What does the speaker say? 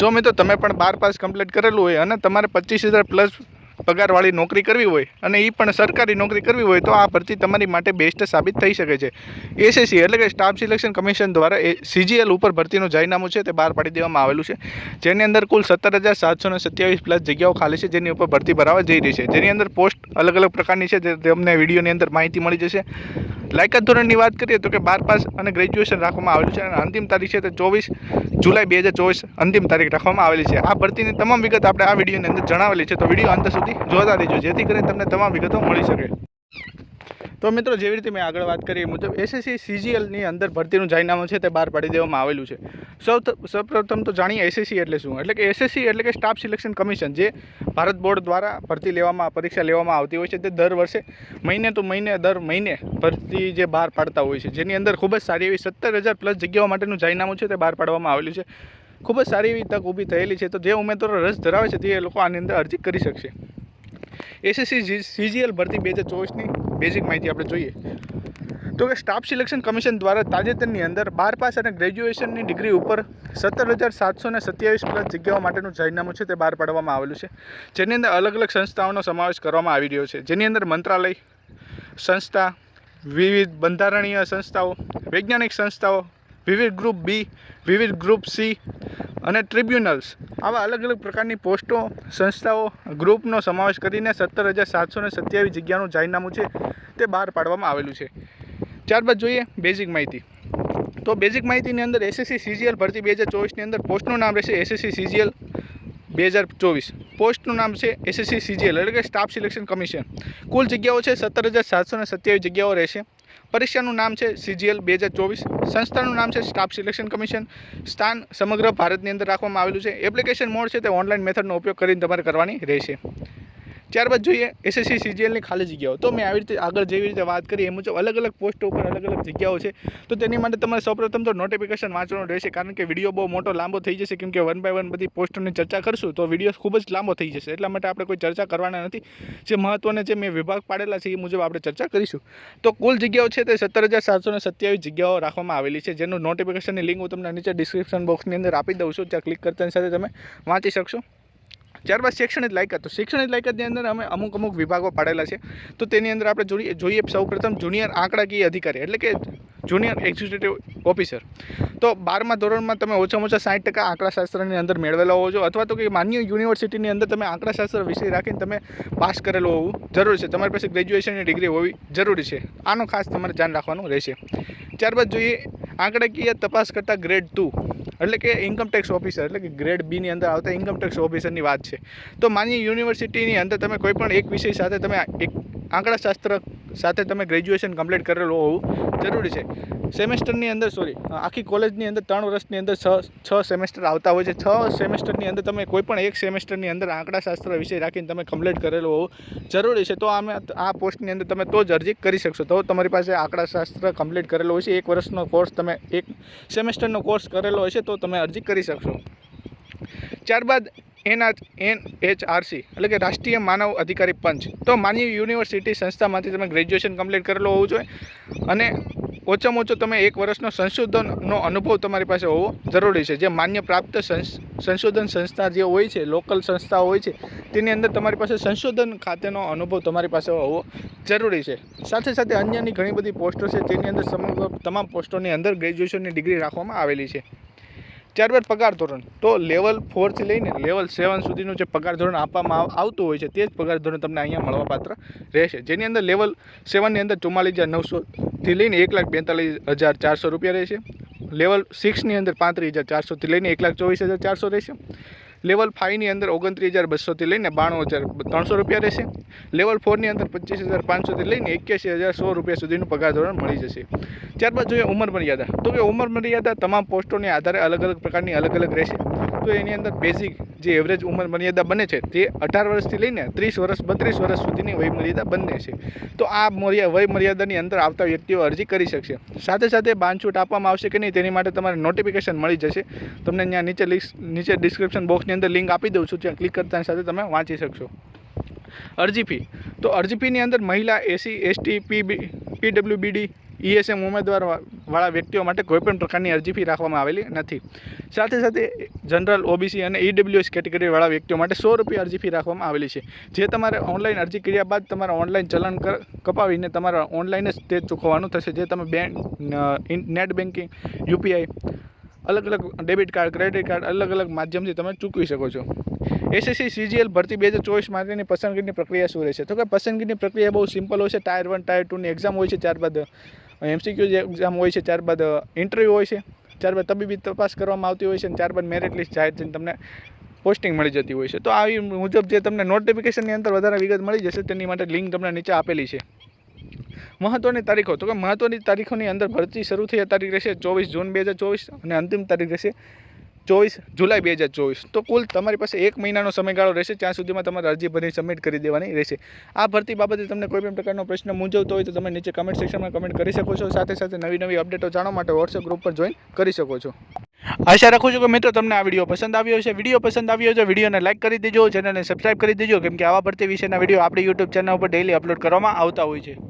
જો મિત્રો, તમે પણ બાર પાસ કમ્પ્લીટ કરેલું હોય અને તમારે પચીસ હજાર પ્લસ પગારવાળી નોકરી કરવી હોય અને એ પણ સરકારી નોકરી કરવી હોય, તો આ ભરતી તમારી માટે બેસ્ટ સાબિત થઈ શકે છે. એસએસસી એટલે કે સ્ટાફ સિલેક્શન કમિશન દ્વારા એ સીજીએલ ઉપર ભરતીનું જાહેરનામું છે, તે બહાર પાડી દેવામાં આવેલું છે. જેની અંદર કુલ સત્તર હજાર સાતસો સત્યાવીસ પ્લસ જગ્યાઓ ખાલી છે, જેની ઉપર ભરતી ભરાવા જઈ રહી છે. જેની અંદર પોસ્ટ અલગ અલગ પ્રકારની છે, જે તમને વિડીયોની અંદર માહિતી મળી જશે. લાયકાત ધોરણની વાત કરીએ તો કે બાર પાસ અને ગ્રેજ્યુએશન રાખવામાં આવેલું છે અને અંતિમ તારીખ છે તે ચોવીસ જુલાઈ બે હજાર ચોવીસ અંતિમ તારીખ રાખવામાં આવેલી છે. આ ભરતીની તમામ વિગત આપણે આ વિડીયોની અંદર જણાવેલી છે. તો વીડિયો અંત સુધી જોતા રહેજો. જેથી કરીને તમને તમામ વિગતો મળી શકે. તો મિત્રો, જેવી રીતે મેં આગળ વાત કરી એ મુજબ એસએસસી સીજીએલની અંદર ભરતીનું જાહેરનામું છે તે બહાર પાડી દેવામાં આવેલું છે. સૌ સૌપ્રથમ તો જાણીએ એસએસસી એટલે શું? એટલે કે એસએસસી એટલે કે સ્ટાફ સિલેક્શન કમિશન જે ભારત બોર્ડ દ્વારા ભરતી લેવામાં, પરીક્ષા લેવામાં આવતી હોય છે તે દર વર્ષે મહિને તો મહિને, દર મહિને ભરતી જે બહાર પાડતા હોય છે. જેની અંદર ખૂબ જ સારી એવી સત્તર હજાર પ્લસ જગ્યાઓ માટેનું જાહેરનામું છે તે બહાર પાડવામાં આવેલું છે. ખૂબ જ સારી એવી તક ઊભી થયેલી છે તો જે ઉમેદવારો રસ ધરાવે છે તે લોકો આની અંદર અરજી કરી શકશે. એસએસસી સીજીએલ ભરતી બે હજાર ચોવીસની બેઝિક માહિતી આપણે જોઈએ. તો કે સ્ટાફ સિલેક્શન કમિશન દ્વારા તાજેતરની અંદર બાર પાસ અને ગ્રેજ્યુએશનની ડિગ્રી ઉપર સત્તર હજાર સાતસો ને સત્યાવીસ પ્લસ જગ્યાઓ માટેનું જાહેરનામું છે તે બહાર પાડવામાં આવેલું છે. જેની અંદર અલગ અલગ સંસ્થાઓનો સમાવેશ કરવામાં આવી રહ્યો છે. જેની અંદર મંત્રાલય સંસ્થા, વિવિધ બંધારણીય સંસ્થાઓ, વૈજ્ઞાનિક સંસ્થાઓ વિવિધ ગ્રુપ બી, વિવિધ ગ્રુપ સી અને ટ્રિબ્યુનલ્સ. આવા અલગ અલગ પ્રકારની પોસ્ટો, સંસ્થાઓ, ગ્રુપનો સમાવેશ કરીને સત્તર હજાર સાતસો ને સત્યાવીસ જગ્યાનું જાહેરનામું છે તે બહાર પાડવામાં આવેલું છે. ત્યારબાદ જોઈએ બેઝિક માહિતી. તો બેઝિક માહિતીની અંદર એસએસસી સીજીએલ ભરતી બે હજાર ચોવીસની અંદર પોસ્ટનું નામ રહેશે એસએસસી સીજીએલ બે હજાર ચોવીસ. પોસ્ટનું નામ છે એસએસસી સીજીએલ એટલે કે સ્ટાફ સિલેક્શન કમિશન કુલ જગ્યાઓ છે સત્તર હજાર સાતસો ને સત્યાવીસ જગ્યાઓ રહેશે. પરીક્ષાનું નામ છે સીજીએલ બે હજાર ચોવીસ. સંસ્થાનું નામ છે સ્ટાફ સિલેક્શન કમિશન. સ્થાન સમગ્ર ભારતની અંદર રાખવામાં આવેલું છે. એપ્લિકેશન મોડ છે તે ઓનલાઈન મેથડનો ઉપયોગ કરીને તમારે કરવાની રહેશે. ત્યારબાદ જોઈએ એસએસસી સીજીએલની ખાલી જગ્યાઓ. તો મેં આવી રીતે આગળ જેવી રીતે વાત કરી, એ મુજબ અલગ અલગ પોસ્ટો ઉપર અલગ અલગ જગ્યાઓ છે. તો તેની માટે તમારે સૌપ્રથમ તો નોટિફિકેશન વાંચવાનું રહેશે, કારણ કે વીડિયો બહુ મોટો લાંબો થઈ જશે, કેમ કે વન બાય વન બધી પોસ્ટોની ચર્ચા કરશું, તો વીડિયો ખૂબ જ લાંબો થઈ જશે. એટલા માટે આપણે કોઈ ચર્ચા કરવાના નથી. જે મહત્ત્વને જે મેં વિભાગ પાડેલા છે, એ મુજબ આપણે ચર્ચા કરીશું. તો કુલ જગ્યાઓ છે તે સત્તર હજાર સાતસો સત્યાવીસ જગ્યાઓ રાખવામાં આવેલી છે, જેનું નોટિફિકેશનની લિંક હું તમને નીચે ડિસ્ક્રિપ્શન બોક્સની અંદર આપી દઉં છું. ત્યાં ક્લિક કરતાની સાથે તમે વાંચી શકશો. ત્યારબાદ શૈક્ષણિક લાયકાત. તો શૈક્ષણિક લાયકાતની અંદર અમે અમુક અમુક વિભાગો પાડેલા છે. તો તેની અંદર આપણે જોઈએ જોઈએ સૌપ્રથમ જુનિયર આંકડાકીય અધિકારી, એટલે કે જુનિયર એક્ઝિક્યુટિવ ઓફિસર તો બારમા ધોરણમાં તમે ઓછામાં ઓછા સાઠ ટકા આંકડાશાસ્ત્રની અંદર મેળવેલા હોવો છો અથવા તો કે માન્ય યુનિવર્સિટીની અંદર તમે આંકડાશાસ્ત્ર વિષય રાખીને તમે પાસ કરેલો હોવું જરૂરી છે. તમારી પાસે ગ્રેજ્યુએશનની ડિગ્રી હોવી જરૂરી છે. આનું ખાસ તમારે ધ્યાન રાખવાનું રહેશે. ત્યારબાદ જોઈએ, આંકડાકીય તપાસ કરતાં ગ્રેડ ટુ એટલે કે ઇન્કમટેક્સ ઓફિસર એટલે કે ગ્રેડ બીની અંદર આવતા ઇન્કમટેક્સ ઓફિસરની વાત છે. તો માની યુનિવર્સિટીની અંદર તમે કોઈ પણ એક વિષય સાથે તમે એક આંકડાશાસ્ત્ર સાથે તમે ગ્રેજ્યુએશન કમ્પ્લીટ કરેલું હોવું જરૂરી છે. સેમેસ્ટરની અંદર સોરી આખી કોલેજની અંદર, ત્રણ વર્ષની અંદર છ છ સેમેસ્ટર આવતા હોય છે. છ સેમેસ્ટરની અંદર તમે કોઈ પણ એક સેમેસ્ટરની અંદર આંકડાશાસ્ત્ર વિષય રાખીને તમે કમ્પ્લીટ કરેલું હોવું જરૂરી છે. તો અમે આ પોસ્ટની અંદર તમે તો જ અરજી કરી શકશો. તો તમારી પાસે આંકડાશાસ્ત્ર કમ્પ્લીટ કરેલો હોય છે. એક વર્ષનો કોર્સ તમે, એક સેમેસ્ટરનો કોર્સ કરેલો હોય છે, તો તમે અરજી કરી શકશો. ત્યારબાદ એના એન એચ આરસી એટલે કે રાષ્ટ્રીય માનવ અધિકારી પંચ. તો માન્ય યુનિવર્સિટી સંસ્થામાંથી તમે ગ્રેજ્યુએશન કમ્પ્લીટ કરેલો હોવું જોઈએ. અને ઓછામાં ઓછો તમે એક વર્ષનો સંશોધનનો અનુભવ તમારી પાસે હોવો જરૂરી છે. જે માન્ય પ્રાપ્ત સંશોધન સંસ્થા જે હોય છે, લોકલ સંસ્થાઓ હોય છે, તેની અંદર તમારી પાસે સંશોધન ખાતેનો અનુભવ તમારી પાસે હોવો જરૂરી છે. સાથે સાથે અન્યની ઘણી બધી પોસ્ટો છે તેની અંદર સમગ્ર તમામ પોસ્ટોની અંદર ગ્રેજ્યુએશનની ડિગ્રી રાખવામાં આવેલી છે. ત્યારબાદ પગાર ધોરણ. તો લેવલ ફોરથી લઈને લેવલ સેવન સુધીનું જે પગાર ધોરણ આપવામાં આવતું હોય છે, તે જ પગાર ધોરણ તમને અહીંયા મળવાપાત્ર રહેશે. જેની અંદર લેવલ સેવનની અંદર ચુમ્માલીસ હજાર નવસોથી લઈને એક લાખ બેતાલીસ હજાર ચારસો રૂપિયા રહેશે. લેવલ સિક્સની અંદર પાંત્રીસ હજાર ચારસોથી લઈને એક લાખ ચોવીસ હજાર ચારસો રહેશે. લેવલ ફાઇવની અંદર ઓગણત્રીસ હજાર બસોથી લઈને બાણું હજાર, ત્રણસો રૂપિયા રહેશે. લેવલ ફોરની અંદર પચીસ હજાર પાંચસોથી લઈને એક્યાસી હજાર સો રૂપિયા સુધીનું પગાર ધોરણ મળી જશે. ત્યારબાદ જોઈએ ઉંમર મર્યાદા. તો કે ઉંમર મર્યાદા તમામ પોસ્ટોને આધારે અલગ અલગ પ્રકારની અલગ અલગ રહેશે. તો એની અંદર બેઝિક જે એવરેજ ઉંમર મર્યાદા બને છે તે અઢાર વર્ષથી લઈને ત્રીસ વર્ષ, બત્રીસ વર્ષ સુધીની વયમર્યાદા બંને છે. તો આ મર્યા, વય મર્યાદાની અંદર આવતા વ્યક્તિઓ અરજી કરી શકશે. સાથે સાથે બાંધછૂટ આપવામાં આવશે કે નહીં તેની માટે તમારે નોટિફિકેશન મળી જશે. તમને ત્યાં નીચે લિસ્ટ નીચે ડિસ્ક્રિપ્શન બોક્સની અંદર લિંક આપી દઉં છું, ત્યાં ક્લિક કરતાની સાથે તમે વાંચી શકશો. અરજી ફી તો અરજી ફીની અંદર મહિલા એસી, એસટી, પી પીડબ્લ્યુબીડી ઈએસએમ ઉમેદવાર વાળા વ્યક્તિઓ માટે કોઈપણ પ્રકારની અરજી ફી રાખવામાં આવેલી નથી. સાથે સાથે જનરલ ઓબીસી અને ઈડબ્લ્યુએસ કેટેગરીવાળા વ્યક્તિઓ માટે સો રૂપિયા અરજી ફી રાખવામાં આવેલી છે. જે તમારે ઓનલાઈન અરજી કર્યા બાદ તમારે ઓનલાઈન ચલણ કપાવીને તમારે ઓનલાઈન જ તે ચૂકવવાનું થશે. જે તમે બેંક નેટ બેન્કિંગ યુપીઆઈ અલગ અલગ ડેબિટ કાર્ડ, ક્રેડિટ કાર્ડ, અલગ અલગ માધ્યમથી તમે ચૂકવી શકો છો. એસએસસી સીજીએલ ભરતી બે હજાર ચોવીસ માટેની પસંદગીની પ્રક્રિયા શું રહેશે? તો કે પસંદગીની પ્રક્રિયા બહુ સિમ્પલ હોય છે. ટાયર વન ટાયર ટુની એક્ઝામ હોય છે ત્યારબાદ એમસીક્યુ જે એક્ઝામ હોય છે ત્યારબાદ ઇન્ટરવ્યૂ હોય છે ત્યારબાદ તબીબી તપાસ કરવામાં આવતી હોય છે અને ત્યારબાદ મેરિટ લિસ્ટ જાહેર થઈને તમને પોસ્ટિંગ મળી જતી હોય છે. તો આવી મુજબ જે તમને નોટિફિકેશનની અંદર વધારે વિગત મળી જશે, તેની માટે લિંક તમને નીચે આપેલી છે. મહત્વની તારીખો તો કે મહત્વની તારીખોની અંદર ભરતી શરૂ થઈ તારીખ રહેશે ચોવીસ જૂન બે હજાર ચોવીસ અને અંતિમ તારીખ રહેશે ચોવીસ જુલાઈ બે હજાર ચોવીસ. તો કુલ તમારી પાસે એક મહિનાનો સમયગાળો રહેશે, ત્યાં સુધીમાં તમારે અરજી ભરી સબમિટ કરી દેવાની રહેશે. આ ભરતી બાબતે તમને કોઈ પણ પ્રકારનો પ્રશ્ન મૂંઝવતો હોય તો તમે નીચે કમેન્ટ સેક્શનમાં કમેન્ટ કરી શકો છો. સાથે સાથે નવી નવી અપડેટો જાણવા માટે વોટ્સએપ ગ્રુપ પર જોઈન કરી શકો છો. આશા રાખું છું કે મિત્રો તમને આ વીડિયો પસંદ આવ્યો છે વીડિયો પસંદ આવ્યો છે વિડીયોને લાઇક કરી દેજો ચેનલને સબસ્ક્રાઇબ કરી દેજો. કેમ કે આવા ભરતી વિશેના વીડિયો આપણી યુટ્યુબ ચેનલ ઉપર ડેલી અપલોડ કરવામાં આવતા હોય છે.